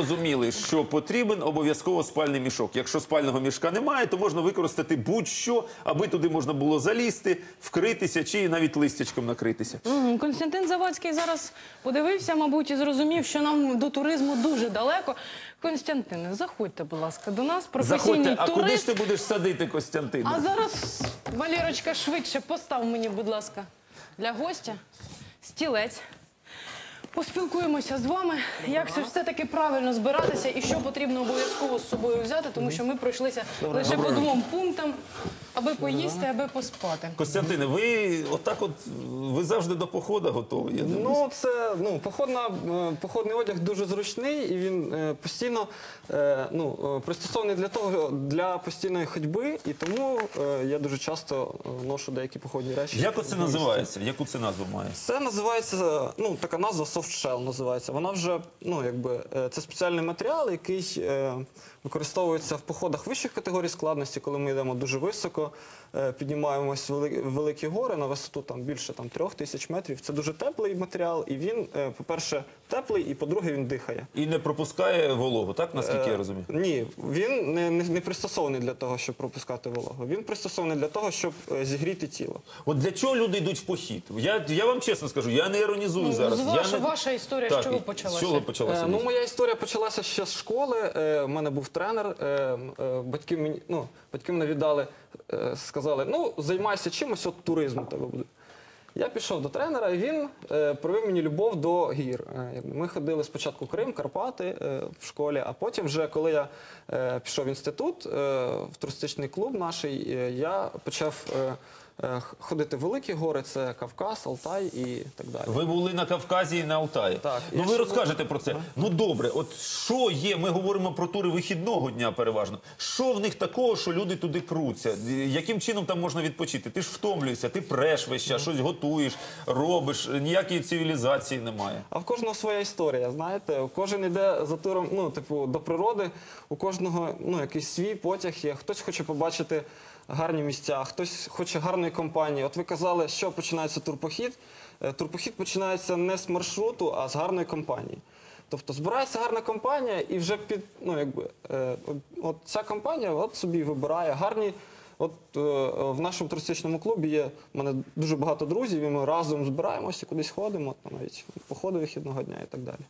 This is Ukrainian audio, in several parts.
Розуміли, що потрібен обов'язково спальний мішок. Якщо спального мішка немає, то можна використати будь-що, аби туди можна було залізти, вкритися чи навіть листячком накритися. Мгм. Константин Завадський зараз подивився, мабуть, і зрозумів, що нам до туризму дуже далеко. Константине, заходьте, будь ласка, до нас. Професійний Заходьте, а куди ж ти будеш садити, Костянтин? А зараз, Валерочка, швидше постав мені, будь ласка, для гостя стілець. Поспілкуємося з вами, як це все-таки правильно збиратися і що потрібно обов'язково з собою взяти, тому що ми пройшлися лише по двом пунктам, аби поїсти, аби поспати. Костянтине, ви отак от ви завжди до походу готові. Я дивлюсь. Ну, це ну, походна, е, походний одяг дуже зручний і він е, постійно е, ну, е, пристосований для того для постійної ходьби, і тому е, я дуже часто е, ношу деякі походні речі. Як оце називається? Яку це назву має? Це називається, ну така назва soft shell називається. Вона вже ну якби е, це спеціальний матеріал, який е, використовується в походах вищих категорій складності, коли ми йдемо дуже високо, е, піднімаємось в великі гори на висоту там більше там трьох тисяч метрів. Це дуже теплий матеріал, і він, е, по-перше, теплий, і по-друге, він дихає. І не пропускає вологу, так наскільки я розумію? Е, Ні, він не, не, не пристосований для того, щоб пропускати вологу. Він пристосований для того, щоб е, зігріти тіло. От для чого люди йдуть в похід? Я, я вам чесно скажу, я не іронізую Ну, зараз. з я ваша- не... ваша історія з Так, чого почалася? З чого почалася? Е, ну, моя історія почалася ще з школи. Е, У мене був тренер. е, е, Батьки мені ну, батьки мене віддали, е, сказали: ну, займайся чимось, от туризм у тебе буде. Я пішов до тренера, і він е, провів мені любов до гір. Е, Ми ходили спочатку Крим, Карпати е, в школі, а потім, вже коли я е, пішов в інститут, е, в туристичний клуб наш, е, я почав е, ходити в великі гори, це Кавказ, Алтай і так далі. Ви були на Кавказі і на Алтаї. Так. Ну ви розкажете про це. Ну добре, от що є? Ми говоримо про тури вихідного дня переважно. Що в них такого, що люди туди пруться? Яким чином там можна відпочити? Ти ж втомлюєшся, ти преш весь час, щось готуєш, робиш, ніякої цивілізації немає. А в кожного своя історія, знаєте, кожен іде за туром, ну, типу, до природи, у кожного ну, якийсь свій потяг є. Хтось хоче побачити гарні місця, хтось хоче гарної компанії. От ви казали, що починається турпохід. Е, Турпохід починається не з маршруту, а з гарної компанії. Тобто збирається гарна компанія, і вже під ну якби е, от, ця компанія от собі вибирає гарні. От е, в нашому туристичному клубі є в мене дуже багато друзів, і ми разом збираємося, кудись ходимо, там навіть походи вихідного дня і так далі.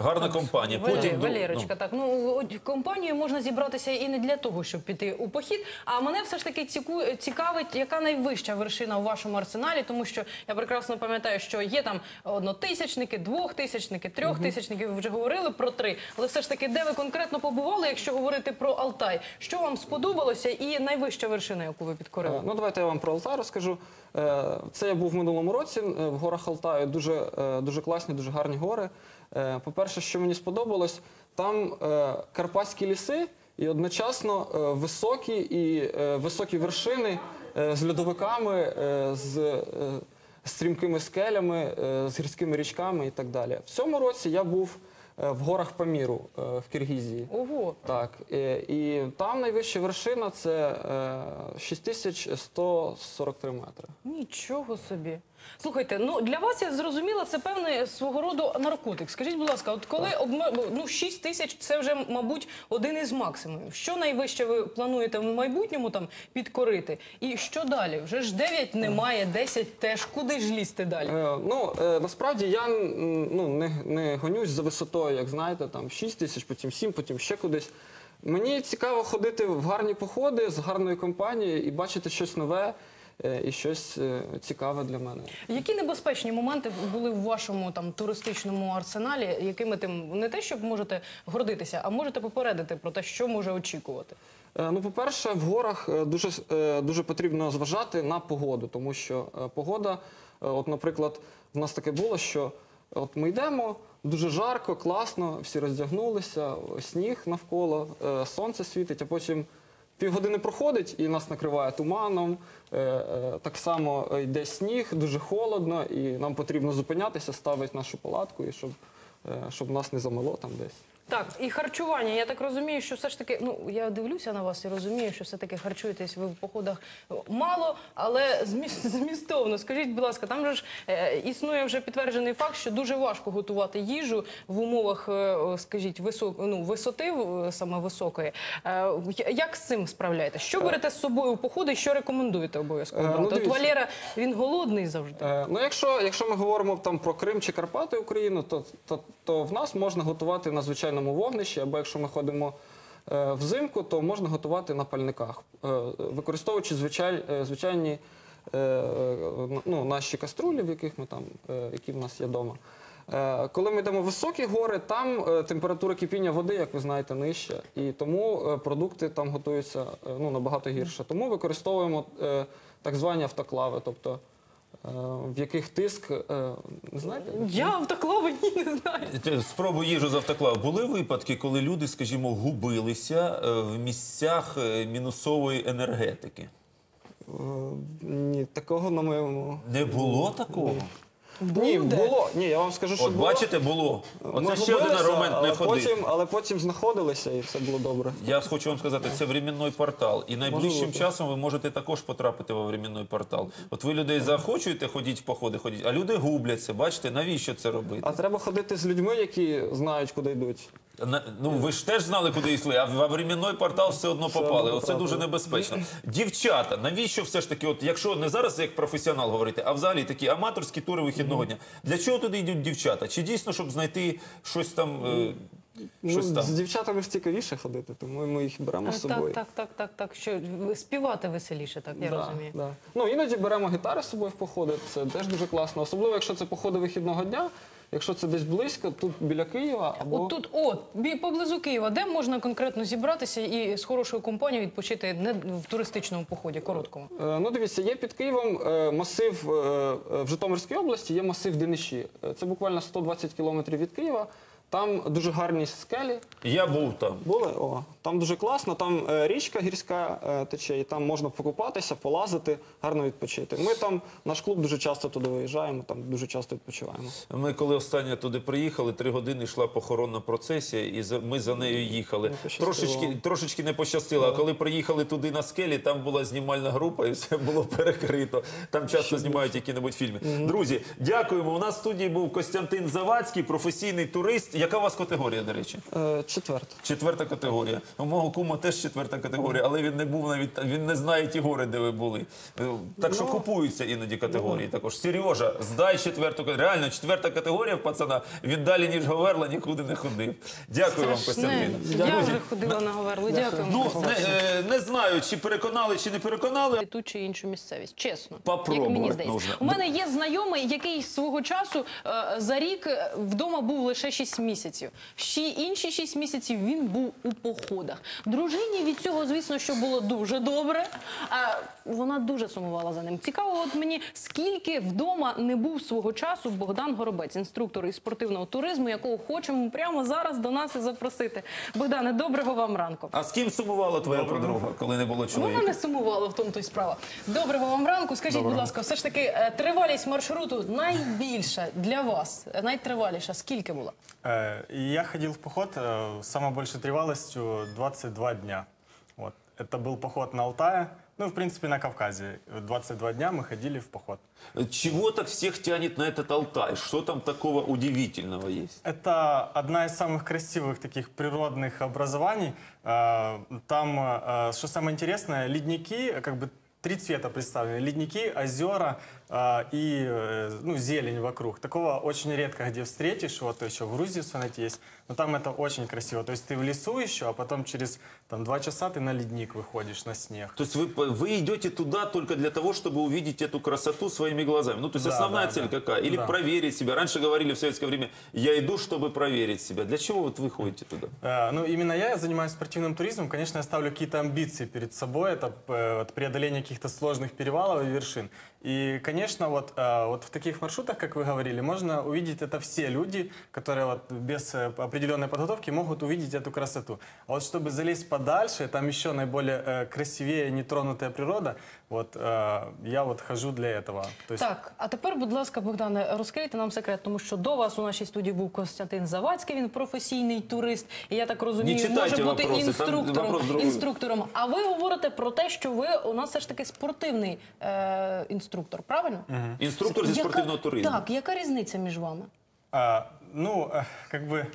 Гарна компанія. Потім до- Валерочка, так ну от компанією можна зібратися і не для того, щоб піти у похід. А мене все ж таки ціку- цікавить, яка найвища вершина у вашому арсеналі, тому що я прекрасно пам'ятаю, що є там однотисячники, двохтисячники, трьохтисячники. Ви вже говорили про три. Але все ж таки, де ви конкретно побували, якщо говорити про Алтай, що вам сподобалося, і найвища вершина, яку ви підкорили? Е, Ну, давайте я вам про Алтай розкажу. Е, Це я був в минулому році е, в горах Алтаю. Дуже, е, дуже класні, дуже гарні гори. Е, По-перше, що мені сподобалось, там е, карпатські ліси і одночасно е, високі і високі вершини з льодовиками, з стрімкими скелями, з гірськими річками і так далі. В цьому році я був в горах Паміру в Киргізії. Ого. Так, е, і там найвища вершина це е, 6143 метри. Нічого собі. Слухайте, ну для вас я зрозуміла, це певний свого роду наркотик. Скажіть, будь ласка, от коли обме... ну 6 тисяч це вже, мабуть, один із максимумів. Що найвище ви плануєте в майбутньому там підкорити? І що далі? Вже ж 9 немає, 10 теж. Куди ж лізти далі? Е, ну, е, насправді я ну, не, не гонюсь за висотою, як знаєте, там 6 тисяч, потім 7, потім ще кудись. Мені цікаво ходити в гарні походи з гарною компанією і бачити щось нове е, і щось е, цікаве для мене. Які небезпечні моменти були в вашому там туристичному арсеналі, якими тим не те, щоб можете гордитися, а можете попередити про те, що може очікувати? Е, Ну, по-перше, в горах е, дуже, е, дуже потрібно зважати на погоду, тому що е, погода, е, от, наприклад, в нас таке було, що от ми йдемо, дуже жарко, класно, всі роздягнулися, сніг навколо, е, сонце світить, а потім півгодини проходить і нас накриває туманом. е, е, Так само е, йде сніг, дуже холодно, і нам потрібно зупинятися, ставити нашу палатку, щоб, нас не замело там десь. Так, і харчування. Я так розумію, що все ж таки, ну я дивлюся на вас і розумію, що все таки харчуєтесь ви в походах мало, але зміст, змістовно. Скажіть, будь ласка, там же ж е, існує вже підтверджений факт, що дуже важко готувати їжу в умовах, е, скажіть, висок, ну, висоти е, саме високої. Е, як з цим справляєтесь? Що берете з собою у походи? і Що рекомендуєте обов'язково? Е, ну. От. Валера він голодний завжди. Е, Ну, якщо, якщо ми говоримо там про Крим чи Карпати Україну, то, то, то в нас можна готувати на звичайному вогнищі, або якщо ми ходимо е, взимку, то можна готувати на пальниках, е, використовуючи е, звичайні ну, наші каструлі, в яких ми там, які в нас є вдома. Коли ми йдемо в високі гори, там температура кипіння води, як ви знаєте, нижча, і тому продукти там готуються ну, набагато гірше. Тому використовуємо так звані автоклави, тобто в яких тиск, е, не знаєте? Я автоклави ні, не знаю. Спробу їжу з автоклав. Були випадки, коли люди, скажімо, губилися е, в місцях е, мінусової енергетики? Е, Ні, такого на моєму. Не було такого? Ні, Буде? було. Ні, я вам скажу, що От було. бачите, було. Ми Оце ще один губилися, аргумент не але потім, але потім знаходилися і все було добре. Я хочу вам сказати, це временний портал. І найближчим бути. часом ви можете також потрапити во временний портал. От ви людей захочуєте ходити в походи, ходіть, а люди губляться. Бачите, навіщо це робити? А треба ходити з людьми, які знають, куди йдуть. На- Ну ви ж теж знали, куди йшли, а в временний портал все одно попали. одно Оце потрапили. дуже небезпечно. Дівчата, навіщо все ж таки, от якщо не зараз як професіонал говорити, а взагалі такі аматорські тури вихідного дня. Для чого туди йдуть дівчата? Чи дійсно, щоб знайти щось там? е, Щось Ну, там. з дівчатами ж цікавіше ходити, тому ми їх беремо з собою. Так, так, так, так, так. Що ви- співати веселіше, так я Да, розумію. Да. Ну, іноді беремо гітари з собою в походи, це теж дуже класно. Особливо, якщо це походи вихідного дня, якщо це десь близько, тут біля Києва або От тут, от бі- поблизу Києва, де можна конкретно зібратися і з хорошою компанією відпочити не в туристичному поході, короткому. Е, Ну, дивіться, є під Києвом е, масив е, е, в Житомирській області, є масив Дениші. Е, Це буквально 120 кілометрів від Києва. Там дуже гарні скелі. Я був там. Були? О, там дуже класно, там е, річка гірська е, тече, і там можна покупатися, полазити, гарно відпочити. Ми там, наш клуб дуже часто туди виїжджаємо, там дуже часто відпочиваємо. Ми коли останнє туди приїхали, три години йшла похоронна процесія, і за- ми за нею їхали. Не пощастило. Трошечки, трошечки не пощастило. А коли приїхали туди на скелі, там була знімальна група, і все було перекрито. Там часто знімають які-небудь фільми. Друзі, дякуємо. У нас в студії був Костянтин Завадський, професійний турист. Яка у вас категорія, до речі? Е, Четверте. Четверта категорія. У мого кума теж четверта категорія, але він не був навіть він не знає ті гори, де ви були. Е, Так що купуються іноді категорії. Також Сережа, здай четверту категорію. Реально, четверта категорія в пацана. Він далі ніж Говерла нікуди не ходив. Дякую вам. Костянтин. Я вже ходила на Говерлу. Дякую. Ну не, е, не знаю, чи переконали, чи не переконали. ту чи іншу місцевість. Чесно, Попробувати як мені здається. нужно. У мене є знайомий, який свого часу е, за рік вдома був лише 6 місяців. Ще інші 6 місяців він був у походах. Дружині від цього, звісно, що було дуже добре. А вона дуже сумувала за ним. Цікаво, от мені скільки вдома не був свого часу Богдан Горобець, інструктор із спортивного туризму, якого хочемо прямо зараз до нас і запросити. Богдане, доброго вам ранку. А з ким сумувала твоя подруга, коли не було Вона не сумувала в тому то й справа. Доброго вам ранку. Скажіть, будь ласка, все ж таки е, тривалість маршруту найбільша для вас, е, найтриваліша. Скільки була? И Я ходил в поход э, с самой большей тревалостью 22 дня. Вот. Это был поход на Алтае, ну, в принципе, на Кавказе. 22 дня мы ходили в поход. Чего так всех тянет на этот Алтай? Что там такого удивительного есть? Это одна из самых красивых таких природных образований. Э, Там, э, что самое интересное, ледники, как бы три цвета представлены. Ледники, озера э, и э, ну, зелень вокруг. Такого очень редко где встретишь. Вот еще в Грузии в Сонате есть. Но там это очень красиво. То есть ты в лесу еще, а потом через там, два часа ты на ледник выходишь, на снег. То есть вы, вы идете туда только для того, чтобы увидеть эту красоту своими глазами. Ну, то есть Да, основная да, цель да. какая? Или Да. проверить себя. Раньше говорили в советское время, я иду, чтобы проверить себя. Для чего вот вы ходите туда? Э, Ну, именно я занимаюсь спортивным туризмом. Конечно, я ставлю какие-то амбиции перед собой. Это э, преодоление каких-то сложных перевалов и вершин. И, конечно, вот, э, вот в таких маршрутах, как вы говорили, можно увидеть это все люди, которые вот без э, определенной подготовки могут увидеть эту красоту. А вот чтобы залезть подальше, там еще наиболее э, красивее нетронутая природа, вот э, я вот хожу для этого. То есть Так, а тепер, будь ласка, Богдане, розкрийте нам секрет, тому що до вас у нашій студії був Костянтин Завадський, він професійний турист, і я так розумію, Не читайте може бути вопроси, там інструктором. вопрос другий. інструктором. А ви говорите про те, що ви у нас все ж таки спортивний е, інструктор, правильно? Інструктор зі Яка- спортивного туризму. Так, яка різниця між вами? А, ну, э, как бы э,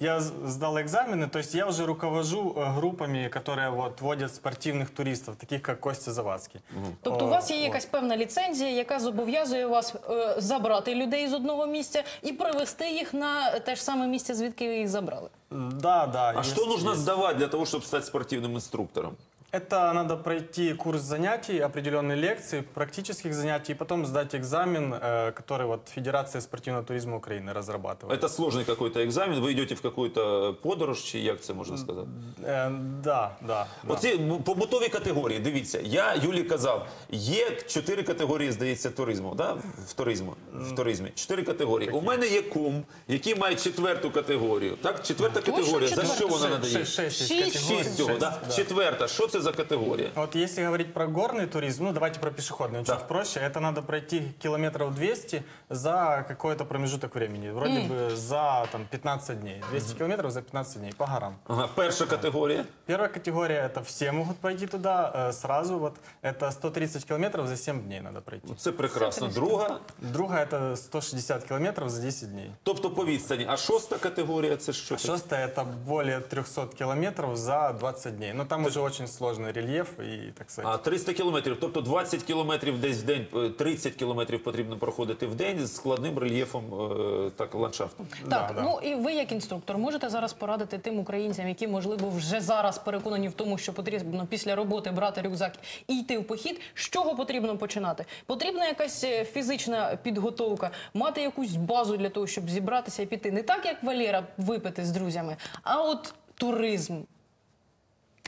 я с- сдал экзамены, то есть я уже руковожу э, группами, которые вот водят спортивных туристов, таких как Костя Завадский. Тобто у О, вас є вот. якась певна ліцензія, яка зобов'язує вас е, забрати людей з одного місця і привести їх на те ж саме місце, звідки ви їх забрали. Да, да. А есть- что нужно есть. сдавать для того, чтобы стать спортивным инструктором? Это надо пройти курс занятий, определенные лекции, практических занятий, и потом сдать экзамен, э, который вот Федерация спортивного туризма Украины разрабатывает. Это сложный какой-то экзамен, вы идете в какую-то подорож, чи як це можна сказати? Э, да, да. да. Оці м- побутові категорії. Дивіться, я Юлі казав, є чотири категорії, здається, туризму. Да? В туризму. В туризмі. Чотири категорії. У мене є кум, який має четверту категорію. Так, четверта категорія. За четверта? що вона Шесть- надає? шесть- шесть есть Шесть. категорий. Шість цього, Шесть, да? да. Четверта. Що це за категорія? Вот если говорить про горный туризм, ну давайте про пешеходный, он Да. чуть проще. Это надо пройти километров 200 за какой-то промежуток времени. Вроде бы за там, 15 дней. 200 километров за 15 дней по горам. Ага, перша категорія. Первая категория это все могут пройти туда э, сразу. Вот это 130 километров за 7 дней надо пройти. Це прекрасно. Друга, Другая это 160 километров за 10 дней. тобто по відстані. А шоста категорія це що? таке? Шестая это более 300 километров за 20 дней. Но там уже очень сложный рельеф и, так сказать, А 300 кілометрів, тобто 20 кілометрів десь в день, е, 30 кілометрів потрібно проходити в день з складним рельєфом е, так, ландшафтом. Так, да. ну і ви, як інструктор, можете зараз порадити тим українцям, які можливо вже зараз переконані в тому, що потрібно після роботи брати рюкзак і йти в похід. З чого потрібно починати? Потрібна якась е, фізична підготовка, мати якусь базу для того, щоб зібратися і піти. Не так, як Валера випити з друзями, а от туризм.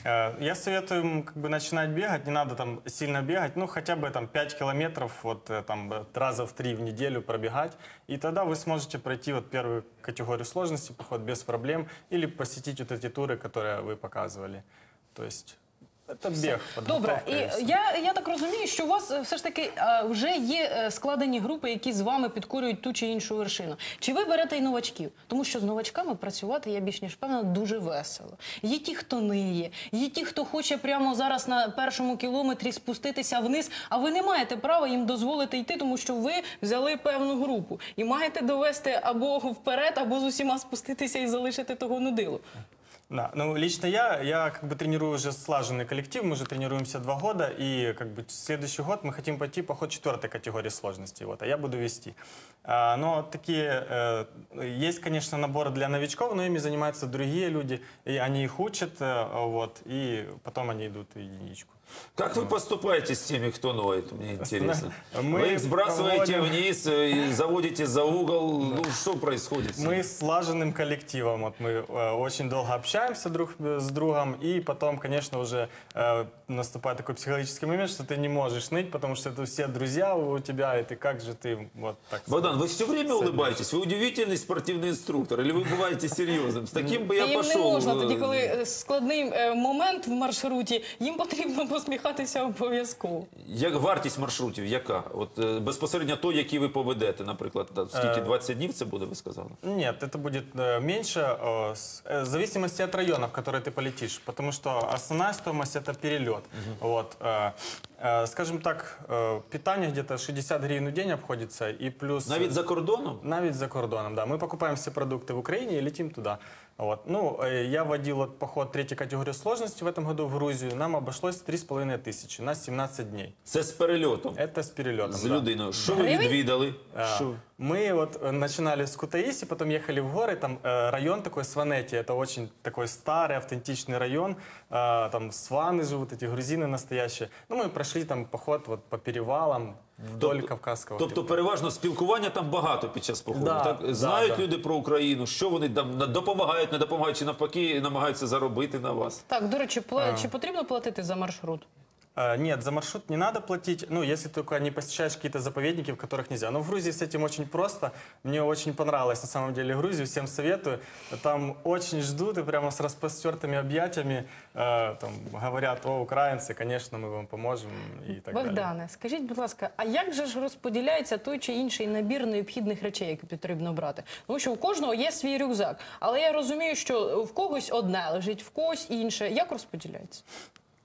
Э, Я советую как бы начинать бегать, не надо там сильно бегать, ну хотя бы там 5 километров вот э, там э, раза в три в неделю пробегать, и тогда вы сможете пройти вот первую категорию сложности, поход без проблем, или посетить вот эти туры, которые вы показывали. То есть это бег, Добре, і я, я так розумію, що у вас е, все ж таки е, вже є е, складені групи, які з вами підкорюють ту чи іншу вершину. Чи ви берете і новачків? Тому що з новачками працювати я більш ніж впевнена дуже весело. Є ті, хто ниє, є ті, хто хоче прямо зараз на першому кілометрі спуститися вниз, а ви не маєте права їм дозволити йти, тому що ви взяли певну групу і маєте довести або вперед, або з усіма спуститися і залишити того нудилу. Да, ну лично я, я как бы тренирую уже слаженный коллектив, мы уже тренируемся два года, и как бы следующий год мы хотим пойти поход четвертой категории сложности, вот, а я буду вести. А, но такие, э, есть, конечно, наборы для новичков, но ими занимаются другие люди, и они их учат, э, вот, и потом они идут в единичку. Как вы поступаете с теми, кто ноет? Мне интересно. Мы вы их сбрасываете проводим- вниз э, и заводите за угол. Ну, что происходит? с ними? Мы с слаженным коллективом, вот мы э, очень долго общаемся друг э, с другом, и потом, конечно, уже э, наступает такой психологический момент, что ты не можешь ныть, потому что это все друзья у тебя, и ты как же ты вот так. Богдан, вы все время улыбаетесь? Вы удивительный спортивный инструктор? Или вы бываете серьезным? С таким бы я їм пошел. не можна э, тоді, коли е, складний е, момент в маршруті, їм потрібно посміхатися обов'язково. Як вартість маршрутів, яка? От е, безпосередньо той, який ви поведете, наприклад, та- скільки 20 днів це буде, ви сказали? Нет, это будет э, меньше, э, с- э, в зависимости от районов, в которые ты полетишь, потому что основная стоимость это перелет. Вот, э, э, скажем так, э, питание где-то 60 гривен в день обходится, и плюс... Навіть за кордоном? Навіть за кордоном, да. Мы покупаем все продукты в Украине и летим туда. Вот. Ну, э, я водил вот поход третьей категории сложности в этом году в Грузию. Нам обошлось 3,5 тысячи на 17 дней. Це з перельотом. Это с перелетом. З да. людиною. Що ви Гривень? відвідали? А, Що? Мы вот э, начинали с Кутаиси, потом ехали в горы, там э, район такой Сванети, это очень такой старый, автентичный район, э, там сваны живут, эти грузины настоящие. Ну, мы прошли там поход от, по перевалам вдоль Тобто- Кавказського. Тобто переважно спілкування там багато під час походу. Да, так? да, Знають да. люди про Україну, що вони там допомагають, не допомагають, чи навпаки намагаються заробити на вас. Так, до речі, пла- чи потрібно платити за маршрут? Э, Нет, за маршрут не надо платить, ну, если только не посещаешь какие-то заповедники, в которых нельзя. Но в Грузии с этим очень просто. Мне очень понравилось, на самом деле, Грузию, всем советую. Там очень ждут и прямо с распростертыми объятиями э, там, говорят, о, украинцы, конечно, мы вам поможем и так далее. Богдане, скажіть, будь ласка, а як же ж розподіляється той чи інший набір необхідних речей, які потрібно брати? Тому що у кожного є свій рюкзак, але я розумію, що в когось одне лежить, в когось інше. Як розподіляється?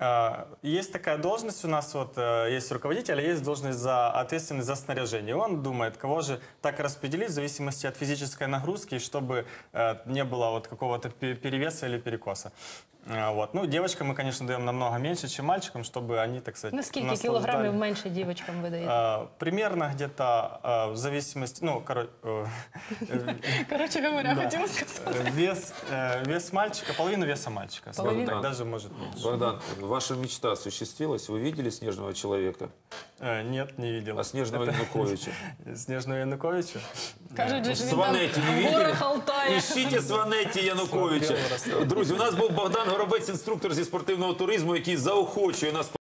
А, Есть такая должность у нас, вот э, есть руководитель, а есть должность за ответственность за снаряжение. Он думает, кого же так распределить в зависимости от физической нагрузки, чтобы э, не было вот какого-то пе- перевеса или перекоса. А, Вот. Ну, девочкам мы, конечно, даем намного меньше, чем мальчикам, чтобы они, так сказать, Наскільки наслаждались. кілограмів менше дівчаткам видаєте? А, Примерно где-то а, в зависимости, ну, короче, Коротше говоря, хотіла сказати. вес, э, вес мальчика, половину веса мальчика. скажем Половину? так, даже может меньше. Богдан, ваша мечта осуществилась? Вы видели снежного человека? Э, Нет, не видел. А снежного Януковича? Снежного Януковича? Кажуть, же Сванеті не видели? Ищите Сванеті Януковича. Друзі, у нас був Богдан Горобець, інструктор зі спортивного туризму, який заохочує нас